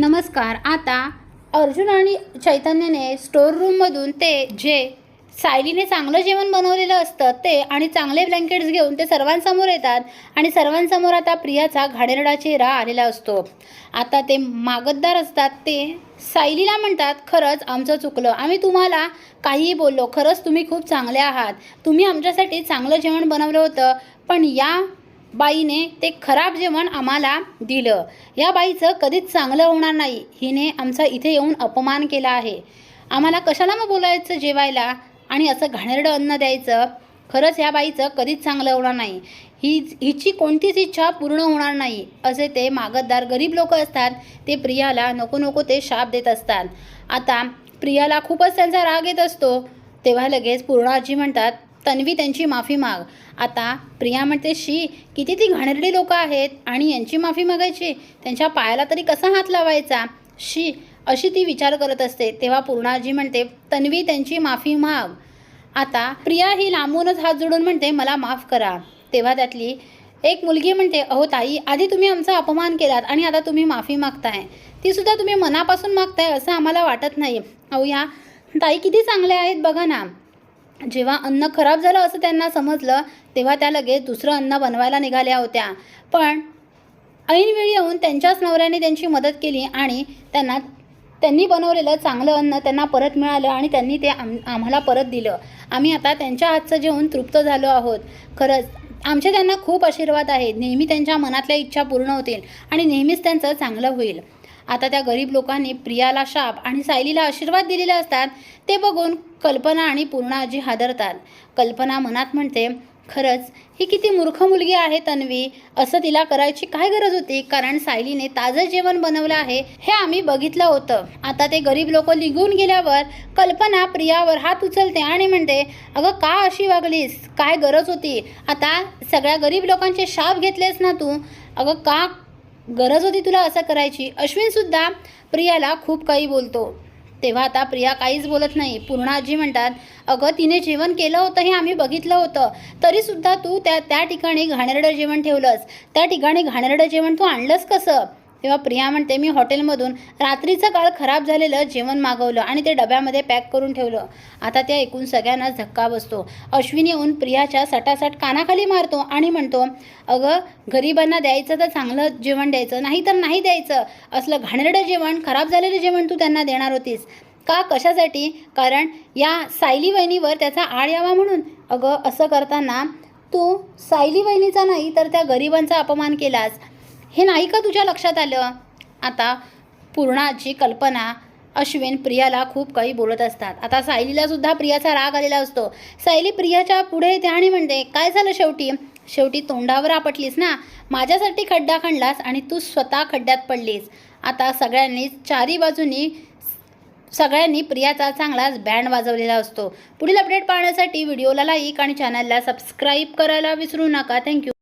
नमस्कार आता अर्जुन आणि चैतन्याने स्टोर रूममधून ते जे सायलीने चांगलं जेवण बनवलेलं असतं ते आणि चांगले ब्लँकेट्स घेऊन ते सर्वांसमोर येतात आणि सर्वांसमोर आता प्रियाचा घाणेरडा चेहरा आलेला असतो. आता ते मागतदार असतात ते सायलीला म्हणतात खरंच आमचं चुकलं. आम्ही तुम्हाला काहीही बोललो. खरंच तुम्ही खूप चांगले आहात. तुम्ही आमच्यासाठी चांगलं जेवण बनवलं होतं. पण या बाईने ते खराब जेवण आम्हाला दिलं. या बाईचं कधीच चांगलं होणार नाही. हिने आमचा इथे येऊन अपमान केला आहे. आम्हाला कशाला मग बोलायचं जेवायला? आणि असं घाणेरडं अन्न द्यायचं? खरंच ह्या बाईचं कधीच चांगलं होणार नाही. ही हिची कोणतीच इच्छा पूर्ण होणार नाही. असे ते मागतदार गरीब लोक असतात. ते प्रियाला नको नको ते शाप देत असतात. आता प्रियाला खूपच त्यांचा राग येत असतो. तेव्हा लगेच पूर्णाजी म्हणतात तन्वी त्यांची माफी माग. आता प्रिया म्हणते शी किती ती घाणेरडी लोकं आहेत आणि यांची माफी मागायची? त्यांच्या पायाला तरी कसा हात लावायचा? शी अशी ती विचार करत असते. तेव्हा पूर्णाजी म्हणते तन्वी त्यांची माफी माग. आता प्रिया ही लांबूनच हात जोडून म्हणते मला माफ करा. तेव्हा त्यातली एक मुलगी म्हणते अहो ताई आधी तुम्ही आमचा अपमान केलात आणि आता तुम्ही माफी मागताय. तीसुद्धा तुम्ही मनापासून मागताय असं आम्हाला वाटत नाही. अहो या ताई किती चांगल्या आहेत बघा ना. जेव्हा अन्न खराब झालं असं त्यांना समजलं तेव्हा त्या लगेच दुसरं अन्न बनवायला निघाल्या होत्या. पण ऐनवेळी येऊन त्यांच्याच नवऱ्याने त्यांची मदत केली आणि त्यांना त्यांनी बनवलेलं चांगलं अन्न त्यांना परत मिळालं आणि त्यांनी ते आम आम्हाला परत दिलं. आम्ही आता त्यांच्या हातचं जेवण तृप्त झालो आहोत. खरंच आमचे त्यांना खूप आशीर्वाद आहेत. नेहमी त्यांच्या मनातल्या इच्छा पूर्ण होतील आणि नेहमीच त्यांचं चांगलं होईल. आता त्या गरीब लोकांनी प्रियाला शाप आणि सायलीला आशीर्वाद दिलेले असतात ते बघून कल्पना आणि पूर्णाजी हादरतात. कल्पना मनात म्हणते खरंच ही किती मूर्ख मुलगी आहे तन्वी. असं तिला करायची काय गरज होती? कारण सायलीने ताजं जेवण बनवलं आहे हे आम्ही बघितलं होतं. आता ते गरीब लोक निघून गेल्यावर कल्पना प्रियावर हात उचलते आणि म्हणते अगं का अशी वागलीस? काय गरज होती? आता सगळ्या गरीब लोकांचे शाप घेतलेस ना तू? अगं का गरज होती तुला असं करायची? अश्विनसुद्धा प्रियाला खूप काही बोलतो. तेव्हा आता प्रिया काहीच बोलत नाही. पूर्णाजी म्हणतात अगं तिने जेवण केलं होतं हे आम्ही बघितलं होतं. तरीसुद्धा तू त्या त्या ठिकाणी घाणेरडं जेवण ठेवलंस. त्या ठिकाणी घाणेरडं जेवण तू आणलंस कसं? तेव्हा प्रिया म्हणते मी हॉटेलमधून रात्रीचं काळ खराब झालेलं जेवण मागवलं आणि ते डब्यामध्ये पॅक करून ठेवलं. आता त्या ऐकून सगळ्यांनाच धक्का बसतो. अश्विनी येऊन प्रियाच्या सटासट कानाखाली मारतो आणि म्हणतो अगं गरिबांना द्यायचं तर चांगलं जेवण द्यायचं नाही तर नाही द्यायचं. असलं घाणेरडं जेवण खराब झालेलं जेवण तू त्यांना देणार होतीस. का कशासाठी? कारण या सायली वहिनीवर त्याचा आळ यावा म्हणून. अगं असं करताना तू सायली वहिनीचा नाही तर त्या गरिबांचा अपमान केलास. हे नाही का तुझ्या लक्षात आलं? आता पूर्णाची कल्पना अश्विन प्रियाला खूप काही बोलत असतात. आता सायलीला सुद्धा प्रियाचा राग आलेला असतो. सायली प्रियाच्या पुढे येते आणि म्हणते काय झालं शेवटी? शेवटी तोंडावर आपटलीस ना? माझ्यासाठी खड्डा खणलास आणि तू स्वतः खड्ड्यात पडलीस. आता सगळ्यांनी चारी बाजूनी सगळ्यांनी प्रियाचा चांगलाच बँड वाजवलेला असतो. पुढील अपडेट पाहण्यासाठी व्हिडिओला लाईक आणि चॅनलला सबस्क्राईब करायला विसरू नका. थँक्यू.